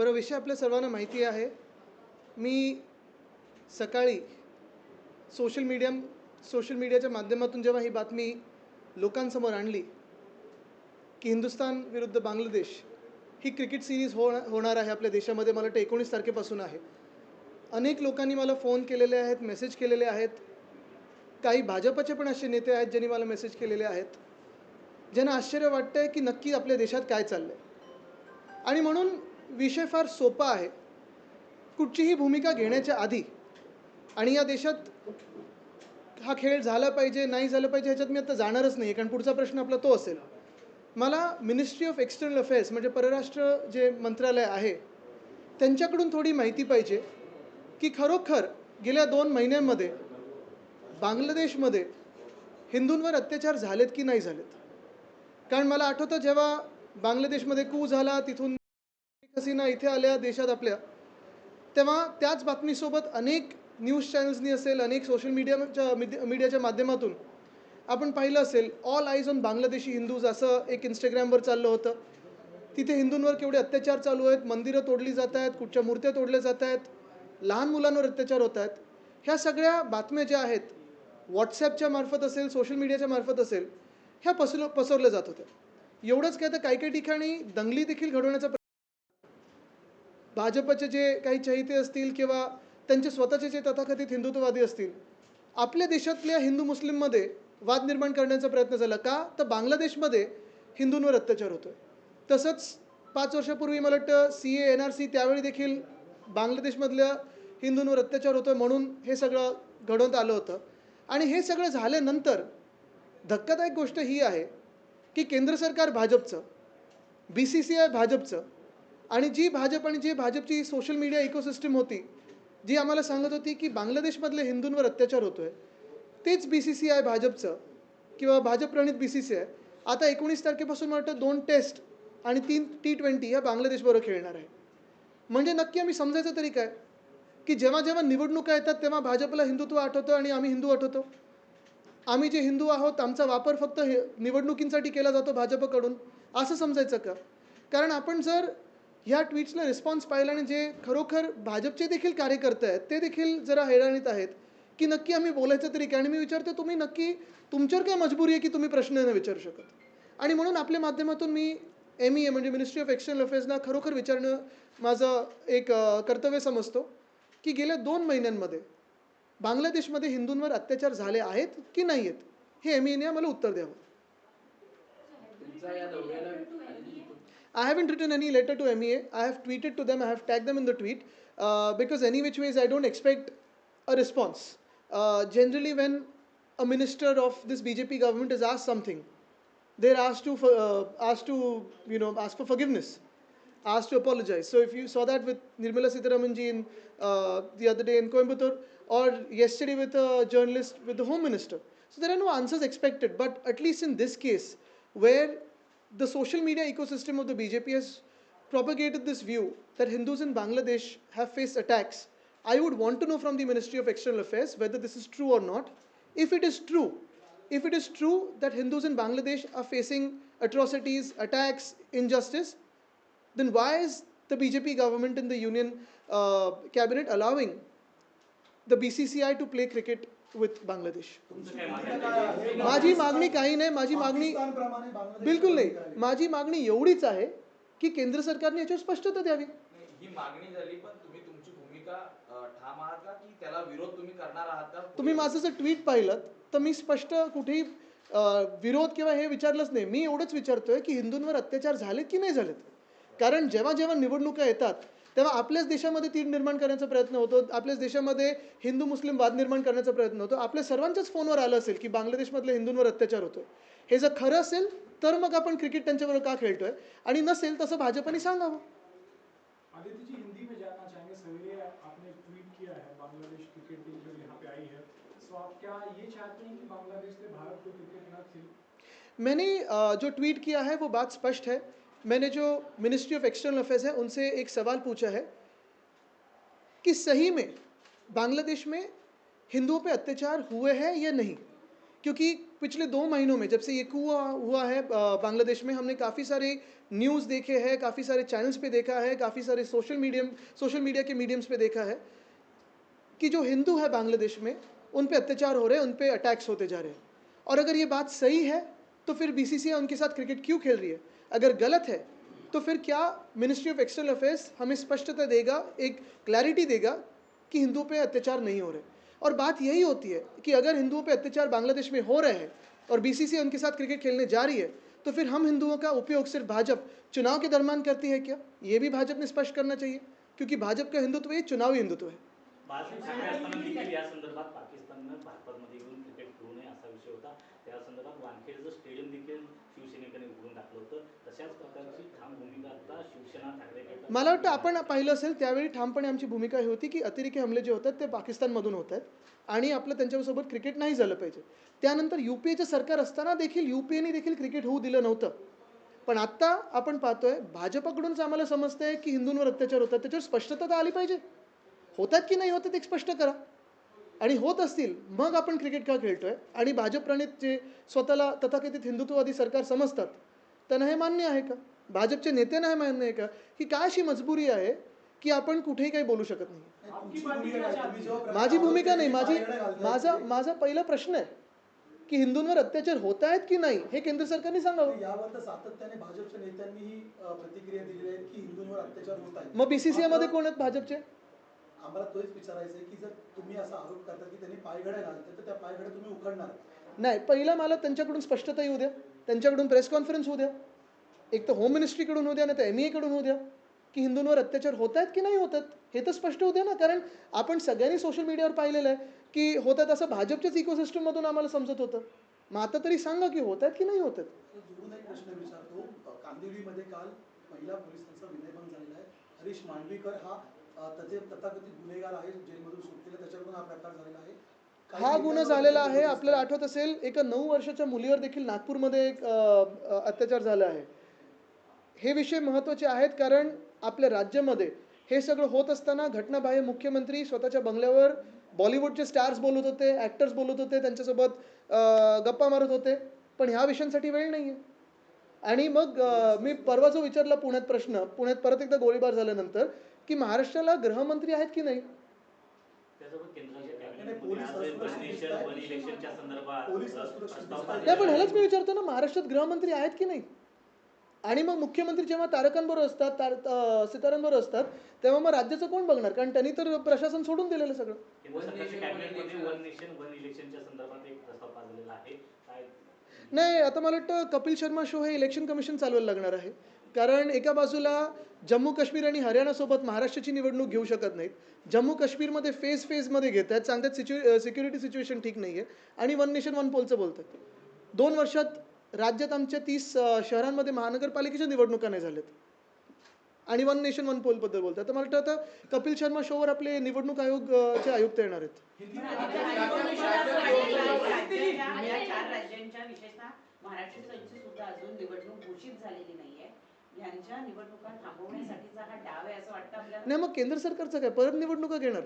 बरं विषय आपल्या सर्वांना माहिती आहे. मी सकाळी सोशल मीडिया सोशल मीडियाच्या माध्यमातून जेव्हा ही बातमी लोकांसमोर आणली की हिंदुस्तान विरुद्ध बांगलादेश ही क्रिकेट सिरीज हो होणार आहे आपल्या देशामध्ये मला वाटतं एकोणीस तारखेपासून आहे. अनेक लोकांनी मला फोन केलेले आहेत मेसेज केलेले आहेत. काही भाजपचे पण असे नेते आहेत ज्यांनी मला मेसेज केलेले आहेत. ज्यांना आश्चर्य वाटतं आहे की नक्की आपल्या देशात काय चाललं आहे आणि म्हणून विषय फार सोपा आहे. कुठचीही भूमिका घेण्याच्या आधी आणि या देशात हा खेळ झाला पाहिजे नाही झालं पाहिजे ह्याच्यात मी आता जाणारच नाही कारण पुढचा प्रश्न आपला तो असेल. मला मिनिस्ट्री ऑफ एक्सटर्नल अफेअर्स म्हणजे परराष्ट्र जे मंत्रालय आहे त्यांच्याकडून थोडी माहिती पाहिजे की खरोखर गेल्या दोन महिन्यांमध्ये बांगलादेशमध्ये हिंदूंवर अत्याचार झालेत की नाही झालेत? कारण मला आठवतं जेव्हा बांगलादेशमध्ये कू झाला तिथून शेख हसीना इथे आल्या देशात आपल्या. तेव्हा त्याच बातमीसोबत अनेक न्यूज चॅनल्सनी असेल अनेक सोशल मीडियाच्या मीडियाच्या माध्यमातून आपण पाहिलं असेल all eyes on Bangladeshi Hindus असं एक इंस्टाग्रामवर चाललं होतं. तिथे हिंदूंवर केवढे अत्याचार चालू आहेत मंदिरं तोडली जात आहेत कुठच्या मूर्त्या तोडल्या जात आहेत लहान मुलांवर अत्याचार होत आहेत. ह्या सगळ्या बातम्या ज्या आहेत व्हॉट्सॲपच्या मार्फत असेल सोशल मीडियाच्या मार्फत असेल ह्या पसरव पसरल्या जात होत्या. एवढंच काय तर काही काही ठिकाणी दंगली देखील घडवण्याचा भाजपचे जे काही चहिते असतील किंवा त्यांचे स्वतःचे जे तथाकथित हिंदुत्ववादी असतील आपल्या देशातल्या हिंदू मुस्लिममध्ये वाद निर्माण करण्याचा प्रयत्न झाला का? तर बांगलादेशमध्ये हिंदूंवर अत्याचार होतोय. तसंच पाच वर्षापूर्वी मला वाटतं C A N R C त्यावेळी देखील बांगलादेशमधल्या हिंदूंवर अत्याचार होतोय म्हणून हे सगळं घडवत आलं होतं. आणि हे सगळं झाल्यानंतर धक्कादायक गोष्ट ही आहे की केंद्र सरकार भाजपचं बी सी सी आय भाजपचं आणि जी भाजप आणि जी भाजपची सोशल मीडिया इकोसिस्टम होती जी आम्हाला सांगत होती की बांगलादेशमधले हिंदूंवर अत्याचार होतो आहे तेच बी सी सी आय भाजपचं किंवा भाजप प्रणित बी सी सी आय आता एकोणीस तारखेपासून मला वाटतं दोन टेस्ट आणि तीन टी ट्वेंटी ह्या बांगलादेशबरोबर खेळणार आहे. म्हणजे नक्की आम्ही समजायचं तरी काय? की जेव्हा जेव्हा निवडणुका येतात तेव्हा भाजपला हिंदुत्व आठवतं आणि आम्ही हिंदू आठवतो. आम्ही जे हिंदू आहोत आमचा वापर फक्त हे निवडणुकींसाठी केला जातो भाजपकडून असं समजायचं का? कारण आपण जर ह्या ट्विट्सला रिस्पॉन्स पाहिला आणि जे खरोखर भाजपचे देखील कार्यकर्ते आहेत ते देखील जरा हैराणीत आहेत की नक्की आम्ही बोलायचं तरी काय? आणि मी विचारतो तुम्ही नक्की तुमच्यावर काय मजबुरी आहे की तुम्ही प्रश्न नाही विचारू शकत? आणि म्हणून आपल्या माध्यमातून मी एम ई ए म्हणजे मिनिस्ट्री ऑफ एक्सटर्नल अफेअर्सना खरोखर विचारणं माझं एक कर्तव्य समजतो की गेल्या दोन महिन्यांमध्ये बांगलादेशमध्ये हिंदूंवर अत्याचार झाले आहेत की नाही आहेत हे एम ईने आम्हाला उत्तर द्यावं. I haven't written any letter to MEA. I have tweeted to them. I have tagged them in the tweet uh, because any which ways I don't expect a response. Uh, generally, when a minister of this BJP government is asked something, they're asked to uh, asked to you know ask for forgiveness, asked to apologize. So if you saw that with Nirmala Sitharaman ji in uh, the other day in Coimbatore, or yesterday with a journalist with the home minister, so there are no answers expected. But at least in this case, where the social media ecosystem of the BJP has propagated this view that Hindus in Bangladesh have faced attacks. I would want to know from the Ministry of External Affairs whether this is true or not. If it is true, if it is true that Hindus in Bangladesh are facing atrocities, attacks, injustice, then why is the BJP government in the union uh, cabinet allowing the BCCI to play cricket with Bangladesh? माझी मागणी काही नाही माझी मागणी बांगलादेश बिलकुल नाही. माझी मागणी एवढीच आहे की केंद्र सरकारने याच्यावर स्पष्टता द्यावी. ही मागणी झाली पण तुम्ही तुमची भूमिका ठाम आहात का? की त्याला विरोध तुम्ही करणार आहात का? तुम्ही माझं जर ट्विट पाहिलं तर मी स्पष्ट कुठेही विरोध किंवा हे विचारलंच नाही. मी एवढंच विचारतोय की हिंदूंवर अत्याचार झालेत की नाही झालेत? कारण जेव्हा जेव्हा निवडणुका येतात तेव्हा आपल्याच देशामध्ये तीड निर्माण करण्याचा प्रयत्न होतो आपल्याच देशामध्ये हिंदू मुस्लिम वाद निर्माण करण्याचा प्रयत्न होतो. आपल्या सर्वांच्याच फोनवर आलं असेल की बांगलादेशमधल्या हिंदूंवर अत्याचार होतोय. हे जर खरं असेल तर मग आपण क्रिकेट त्यांच्याबरोबर का खेळतोय? आणि नसेल तसं भाजपने सांगावं. तो मैंने जो ट्वीट किया है वो बात स्पष्ट है। मैंने जो मिनिस्ट्री ऑफ़ एक्सटर्नल अफेयर्स है, उनसे एक सवाल पूछा है कि सही में बांग्लादेश में हिंदुओं पे अत्याचार हुए हैं या नहीं? क्योंकि पिछले दो महीनों में जब से ये हुआ हुआ है बांग्लादेश में हमने काफ़ी सारे न्यूज़ देखे हैं, काफ़ी सारे चैनल्स पे देखा है, काफ़ी सारे सोशल मीडियम सोशल मीडिया के मीडियम्स पे देखा है कि जो हिंदू है बांग्लादेश में, उन पे अत्याचार हो रहे हैं, उन पे अटैक्स होते जा रहे हैं। और अगर ये बात सही है तो फिर बीसीसीआई उनके साथ क्रिकेट क्यों खेल रही है अगर गलत है तो फिर क्या मिनिस्ट्री ऑफ़ एक्सटर्नल अफेयर्स हमें स्पष्टता देगा एक क्लैरिटी देगा कि हिंदुओं पे अत्याचार नहीं हो रहे और बात यही होती है कि अगर हिंदुओं पे अत्याचार बांग्लादेश में हो रहे हैं और बीसीसीआई उनके साथ क्रिकेट खेलने जा रही है तो फिर हम हिंदुओं का उपयोग सिर्फ़ भाजपा चुनाव के दरमियान करती है क्या ये भी भाजपा ने स्पष्ट करना चाहिए क्योंकि भाजपा का हिंदुत्व ये चुनावी हिंदुत्व है विषय होता. त्या संदर्भात वानखेडचं स्टेडियम देखील शिवसेनेकडे उघडून टाकलं होतं. तशाच प्रकारची ठाम भूमिका आता शिवसेना ठाकरे मला वाटतं आपण पाहिलं असेल त्यावेळी ठामपणे आमची भूमिका ही होती की अतिरेकी हमले जे होतात ते पाकिस्तानमधून होत आहेत. आणि आपलं त्यांच्यासोबत क्रिकेट नाही झालं पाहिजे. त्यानंतर यू पी एचं सरकार असताना देखील यू पी एने देखील क्रिकेट होऊ दिलं नव्हतं. पण आत्ता आपण पाहतोय भाजपकडूनच आम्हाला समजतंय की हिंदूंवर अत्याचार होतात. त्याच्यावर स्पष्टता तर आली पाहिजे. होतात की नाही होतात एक स्पष्ट करा. आणि होत असतील मग आपण क्रिकेट का खेळतोय. आणि भाजप प्रणित जे स्वतःला तथाकथित हिंदुत्ववादी सरकार समजतात त्यांना हे मान्य आहे का? भाजपचे नेत्यांना हे मान्य आहे का? की काय अशी मजबुरी आहे की आपण कुठेही काही बोलू शकत नाही? माझी भूमिका नाही माझी माझा माझा पहिला प्रश्न आहे की हिंदूंवर अत्याचार होत आहेत की नाही हे केंद्र सरकारने सांगावं. यावर सातत्याने भाजपच्या नेत्यांनीही प्रतिक्रिया आहेत की हिंदूंवर अत्याचार होत आहे मग बीसीसीआयमध्ये कोण आहेत भाजपचे? आम्हाला तोच विचारायचं आहे की जर तुम्ही असा आरोप करता की त्यांनी पायघड्या घालतात तर त्या पायघड्या तुम्ही उखडणार. नाही पहिला मला त्यांच्याकडून स्पष्टता येऊ द्या. त्यांच्याकडून प्रेस कॉन्फरन्स होऊ द्या. एक तर होम मिनिस्ट्रीकडून होऊ द्या नाही तर एमकडून होऊ द्या की हिंदूंवर अत्याचार होत आहेत की नाही होत आहेत हे तर स्पष्ट होऊ द्या ना. कारण आपण सगळ्यांनी सोशल मीडियावर पाहिलेलं आहे की होतात असं भाजपच्याच इकोसिस्टममधून आम्हाला समजत होतं. मग आता तरी सांगा की होत आहेत की नाही होत आहेत? प्रश्न विचारतो. कांदिवलीमध्ये काल महिला पोलिसांचा विनयभंग झालेला आहे. हरीश मांडवीकर हा त्याचे तथाकथित गुन्हेगार आहे जेलमधून सुटलेला त्याच्याकडून हा प्रकार झालेला आहे. हा गुन्हा झालेला आहे आपल्याला आठवत असेल एका नऊ वर्षाच्या मुलीवर देखील नागपूरमध्ये एक अत्याचार झाला आहे. हे विषय महत्त्वाचे आहेत कारण आपल्या राज्यामध्ये हे सगळं होत असताना घटनाबाह्य मुख्यमंत्री स्वतःच्या बंगल्यावर बॉलिवूडचे स्टार्स बोलत होते ॲक्टर्स बोलत होते त्यांच्यासोबत गप्पा मारत होते. पण ह्या विषयांसाठी वेळ नाही आहे आणि मग मी परवा जो विचारला पुण्यात प्रश्न पुण्यात परत एकदा गोळीबार झाल्यानंतर की महाराष्ट्राला गृहमंत्री आहेत की नाही? पण ह्यालाच मी. विचारतो ना महाराष्ट्रात गृहमंत्री आहेत की नाही? आणि मग मुख्यमंत्री जेव्हा तारकांबरोबर असतात तार सितारांबरोबर असतात तेव्हा मग राज्याचं कोण बघणार? कारण त्यांनी तर प्रशासन सोडून दिलेलं सगळं. नाही आता मला वाटतं कपिल शर्मा शो हे इलेक्शन कमिशन चालवायला लागणार आहे. कारण एका बाजूला जम्मू काश्मीर आणि हरियाणासोबत महाराष्ट्राची निवडणूक घेऊ शकत नाहीत. जम्मू काश्मीरमध्ये फेज फेजमध्ये घेत आहेत सांगतात सिच्यु सिक्युरिटी सिच्युएशन ठीक नाही आहे आणि वन नेशन वन पोलचं बोलतात. दोन वर्षात राज्यात आमच्या तीस शहरांमध्ये महानगरपालिकेच्या निवडणुका नाही झाल्यात. आणि वन नेशन वन पोलबद्दल बोलतात. तर मला वाटतं आता कपिल शर्मा शोवर आपले निवडणूक आयोग चे आयुक्त येणार आहेत. हिंदी पण में आता बात राज्यात करें। राज्याच्या- राज्याच्या या चार राज्यांच्या विशेषतः महाराष्ट्राची सुद्धा अजून निवडणूक घोषित झालेली नाहीये. यांच्या निवडणुका थांबवण्यासाठीचा हा डाव आहे असं वाटतं आपल्याला? नाही मग केंद्र सरकारचं काय? परत निवडणुका घेणार?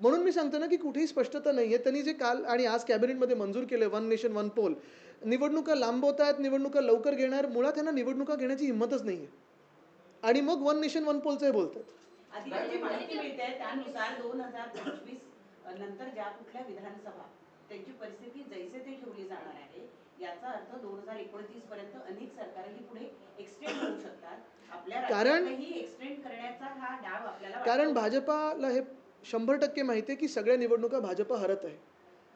म्हणून मी सांगतो ना की कुठेही स्पष्टता नाही आहे त्यांनी जे काल आणि आज कॅबिनेटमध्ये मंजूर केले वन नेशन वन पोल निवडणुका लांबवत आहेत निवडणुका लवकर घेणार. मुळात त्यांना निवडणुका घेण्याची हिंमतच नाही आहे आणि मग वन नेशन वन पोलचं हे बोलतात. माहिती मिळते. त्यानुसार दोन हजार पंचवीस नंतर ज्या कुठल्या विधानसभा त्यांची परिस्थिती जैसे ते ठेवली जाणार आहे याचा अर्थ दोन हजार एकोणतीस पर्यंत अनेक सरकारही पुढे एक्सटेंड होऊ शकतात. आपल्या कारण- एक्सटेंड करण्याचा हा डाव आपल्याला कारण. भाजपाला हे शंभर टक्के माहिती आहे की सगळ्या निवडणुका भाजपा हरत आहे.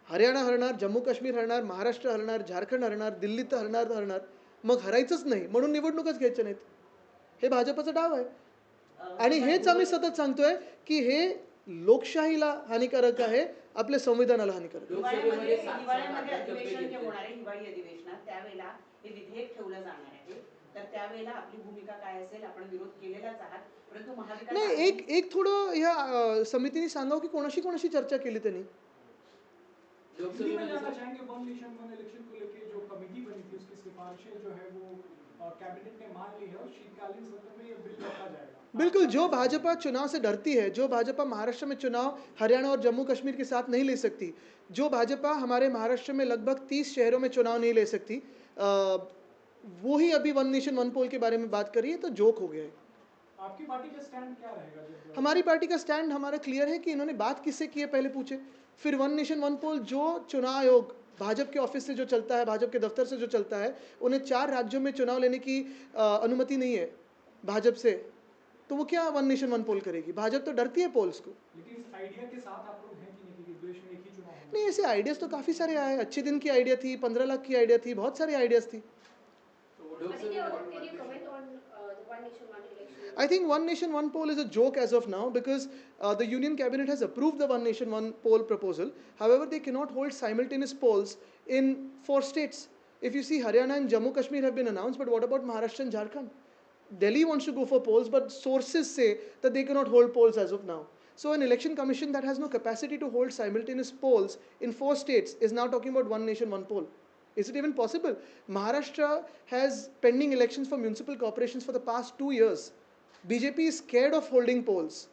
हरियाणा हरणार जम्मू काश्मीर हरणार महाराष्ट्र हरणार झारखंड हरणार दिल्ली तर हरणार हरणार. मग हरायचंच नाही. म्हणून निवडणुकाच घ्यायच्या नाहीत. हे भाजपाचा डाव आहे. आणि हेच आम्ही सतत सांगतोय की हे लोकशाहीला हानिकारक आहे. आपल्या संविधानाला हानिकारक आहे. हिवाळ्यामध्ये लोकसभेमध्ये सात- हिवाळ्यामध्ये सात टप्पे अधिवेशन जे घेतले. होणार आहे हिवाळी अधिवेशनात त्यावेळेला हे विधेयक ठेवलं जाणार आहे तर त्यावेळेला आपली भूमिका काय असेल आपण विरोध केलेलाच आहात परंतु महाविकास नाही एक एक थोडं ह्या समितीने सांगावं की कोणाशी कोणाशी चर्चा केली त्यांनी हिंदी में जानना चाहेंगे वन नेशन वन इलेक्शन को लेके जो कमेटी बनी थी उसकी सिफारिशें जो है वो अ, कैबिनेट ने मान ली है और शीतकालीन सत्र में ये बिल रखा जाएगा बिल्कुल जो भाजपा चुनाव से डरती है जो भाजपा महाराष्ट्र में चुनाव हरियाणा और जम्मू कश्मीर के साथ नहीं ले सकती जो भाजपा हमारे महाराष्ट्र में लगभग तीस शहरों में चुनाव नहीं ले सकती वो ही अभी वन नेशन वन पोल के बारे में बात कर रही है तो जोक हो गया है। आपकी पार्टी का स्टैंड क्या रहेगा? हमारी पार्टी का स्टैंड हमारा क्लियर है कि इन्होंने बात किससे की है पहले पूछे फिर वन नेशन वन पोल जो चुनाव आयोग भाजपा के ऑफ़िस से जो चलता है भाजपा के दफ्तर से जो चलता है उन्हें चार राज्यों में चुनाव लेने की अनुमति नहीं है भाजपा से। तो वो क्या वन नेशन वन पोल करेगी? भाजपा तो डरती है पोल्स को। नहीं? ऐसे आइडियाज़ तो काफ़ी सारे आए। अच्छे दिन की आइडिया थी पंद्रह लाख की आइडिया थी बहुत सारी आइडियाज़ थी। I think one nation one poll is a joke as of now because the union cabinet has approve the one nation one poll proposal however they cannot hold simultaneous polls in four states if you see Haryana and Jammu Kashmir have been announce but what about Maharashtra and Jharkhand Delhi wants to go for polls, but sources say that they cannot hold polls as of now. So an election commission that has no capacity to hold simultaneous polls in four states is now talking about one nation, one poll. Is it even possible? Maharashtra has pending elections for municipal corporations for the past two years. BJP is scared of holding polls,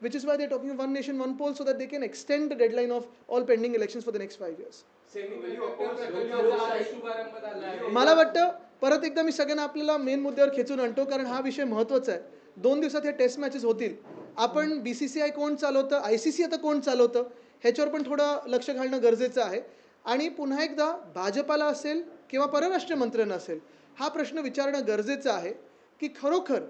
which is why they're talking one nation, one poll, so that they can extend the deadline of all pending elections for the next five years. Malavatta परत एकदा मी सगळ्यांना आपल्याला main मुद्द्यावर खेचून आणतो कारण हा विषय महत्त्वाचा आहे. दोन दिवसात हे टेस्ट मॅचेस होतील. आपण बी सी सी आय कोण चालवतं? आय सी सी आता कोण चालवतं? ह्याच्यावर पण थोडं लक्ष घालणं गरजेचं आहे. आणि पुन्हा एकदा भाजपाला असेल किंवा परराष्ट्र मंत्र्यांना असेल हा प्रश्न विचारणं गरजेचं आहे की खरोखर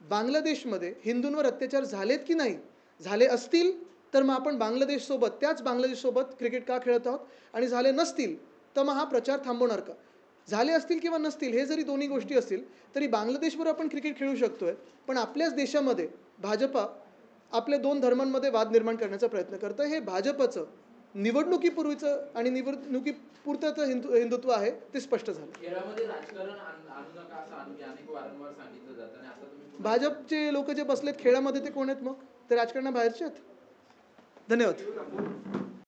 बांगलादेशमध्ये हिंदूंवर अत्याचार झालेत की नाही? झाले असतील तर मग आपण बांगलादेशसोबत त्याच बांगलादेशसोबत क्रिकेट का खेळत आहोत? आणि झाले नसतील तर मग हा प्रचार थांबवणार का? झाले असतील किंवा नसतील हे जरी दोन्ही गोष्टी असतील तरी बांगलादेशबरोबर आपण क्रिकेट खेळू शकतोय. पण आपल्याच देशामध्ये भाजपा आपल्या दोन धर्मांमध्ये वाद निर्माण करण्याचा प्रयत्न करतं. हे भाजपचं निवडणुकीपूर्वीचं आणि निवडणुकीपुरतं हिंदू हिंदुत्व आहे ते स्पष्ट झालं. भाजपचे लोक जे बसलेत खेळामध्ये ते कोण आहेत मग? ते राजकारणाबाहेरचे आहेत? धन्यवाद.